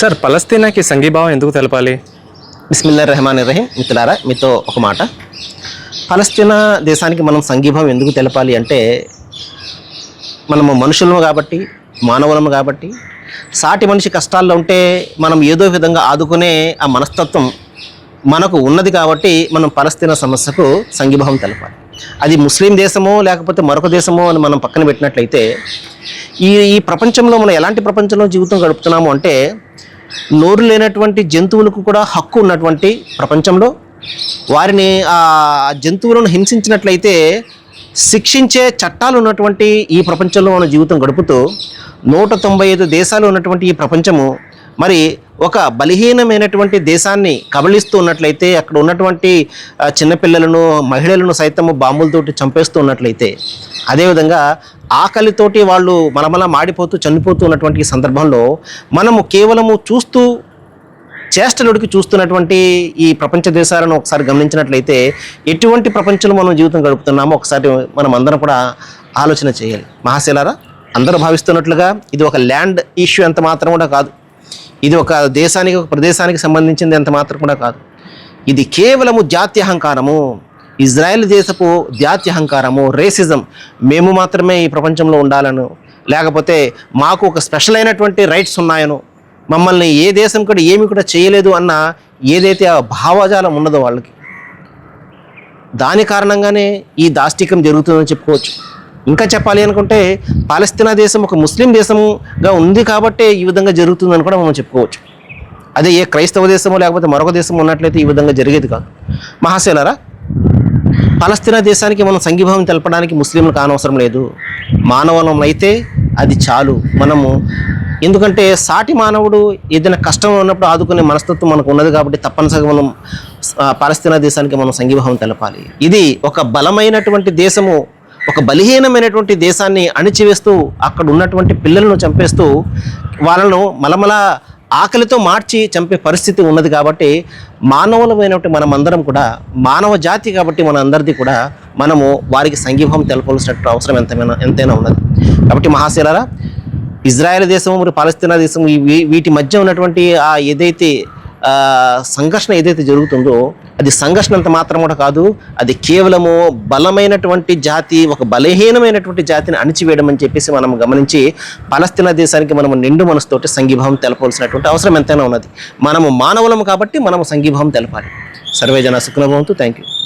Sir పలస్తీనాకి సంఘీభావం ఎందుకు తెలపాలి? బిస్మిల్లా రెహమాన్ రహీం మిత్రులారా మీతో ఒక మాట. పలస్తీనా దేశానికి మనం సంఘీభావం ఎందుకు తెలపాలి అంటే మనము మనుషులము కాబట్టి మానవులము కాబట్టి సాటి మనిషి కష్టాల్లో ఉంటే మనం ఏదో విధంగా ఆదుకునే ఆ మనస్తత్వం మనకు ఉన్నది కాబట్టి మనం పలస్తీనా సమస్యకు సంఘీభావం తెలపాలి. అది ముస్లిం దేశమో లేకపోతే మరొక దేశమో అని మనం పక్కన పెట్టినట్లయితే ఈ ఈ ప్రపంచంలో మనం ఎలాంటి ప్రపంచంలో జీవితం గడుపుతున్నాము అంటే నోరు లేనటువంటి జంతువులకు కూడా హక్కు ఉన్నటువంటి ప్రపంచంలో వారిని ఆ జంతువులను హింసించినట్లయితే శిక్షించే చట్టాలు ఉన్నటువంటి ఈ ప్రపంచంలో మన జీవితం గడుపుతూ నూట తొంభై ఐదు దేశాలు ఉన్నటువంటి ఈ ప్రపంచము మరి ఒక బలహీనమైనటువంటి దేశాన్ని కబళిస్తూ ఉన్నట్లయితే అక్కడ ఉన్నటువంటి చిన్నపిల్లలను మహిళలను సైతము బాంబులతోటి చంపేస్తూ ఉన్నట్లయితే అదేవిధంగా ఆకలితోటి వాళ్ళు మనమల మాడిపోతూ చనిపోతూ ఉన్నటువంటి సందర్భంలో మనము కేవలము చూస్తూ చేష్టలుడికి చూస్తున్నటువంటి ఈ ప్రపంచ దేశాలను ఒకసారి గమనించినట్లయితే ఎటువంటి ప్రపంచంలో మనం జీవితం గడుపుతున్నామో ఒకసారి మనం అందరం కూడా ఆలోచన చేయాలి. మహాశీలారా అందరూ భావిస్తున్నట్లుగా ఇది ఒక ల్యాండ్ ఇష్యూ ఎంత మాత్రం కూడా కాదు. ఇది ఒక దేశానికి ఒక ప్రదేశానికి సంబంధించింది ఎంత మాత్రం కూడా కాదు. ఇది కేవలము జాతి అహంకారము ఇజ్రాయెల్ దేశపు జాతి అహంకారము రేసిజం మేము మాత్రమే ఈ ప్రపంచంలో ఉండాలను. లేకపోతే మాకు ఒక స్పెషల్ అయినటువంటి రైట్స్ ఉన్నాయను. మమ్మల్ని ఏ దేశం కూడా ఏమి కూడా చేయలేదు అన్న ఏదైతే ఆ భావజాలం ఉన్నదో వాళ్ళకి. దాని కారణంగానే ఈ దాష్టికం జరుగుతుందని చెప్పుకోవచ్చు. ఇంకా చెప్పాలి అనుకుంటే పాలస్తీనా దేశం ఒక ముస్లిం దేశంగా ఉంది కాబట్టే ఈ విధంగా జరుగుతుందని కూడా మనం చెప్పుకోవచ్చు. అదే ఏ క్రైస్తవ దేశమో లేకపోతే మరొక దేశం ఉన్నట్లయితే ఈ విధంగా జరిగేది కాదు. మహాశైలరా పాలస్తీనా దేశానికి మనం సంఘీభావం తెలపడానికి ముస్లింలు కానవసరం లేదు. మానవలం అయితే అది చాలు. మనము ఎందుకంటే సాటి మానవుడు ఏదైనా కష్టం ఉన్నప్పుడు ఆదుకునే మనస్తత్వం మనకు ఉన్నది కాబట్టి తప్పనిసరిగా మనం పాలస్తీనా దేశానికి మనం సంఘీభావం తెలపాలి. ఇది ఒక బలమైనటువంటి దేశము ఒక బలహీనమైనటువంటి దేశాన్ని అణిచివేస్తూ అక్కడ ఉన్నటువంటి పిల్లలను చంపేస్తూ వాళ్ళను మలమల ఆకలితో మార్చి చంపే పరిస్థితి ఉన్నది కాబట్టి మానవులమైనటువంటి మనమందరం కూడా మానవ జాతి కాబట్టి మన అందరిది కూడా మనము వారికి సంఘీభావం తెలపాల్సినట్టు అవసరం ఎంతైనా ఎంతైనా ఉన్నది. కాబట్టి మహాశీలారా ఇజ్రాయెల్ దేశము మరియు పాలస్తీనా దేశం వీ- వీటి మధ్య ఉన్నటువంటి ఆ ఏదైతే సంఘర్షణ ఏదైతే జరుగుతుందో అది సంఘర్షణ అంత మాత్రం కూడా కాదు అది కేవలము బలమైనటువంటి జాతి ఒక బలహీనమైనటువంటి జాతిని అణిచివేయడం అని చెప్పేసి మనం గమనించి పలస్తీనా దేశానికి మనము నిండు మనసుతోటి సంఘీభావం తెలపాల్సినటువంటి అవసరం ఎంతైనా ఉన్నది. మనము మానవులము కాబట్టి మనము సంఘీభావం తెలపాలి. సర్వే జన సుఖనభవంతు థ్యాంక్ యూ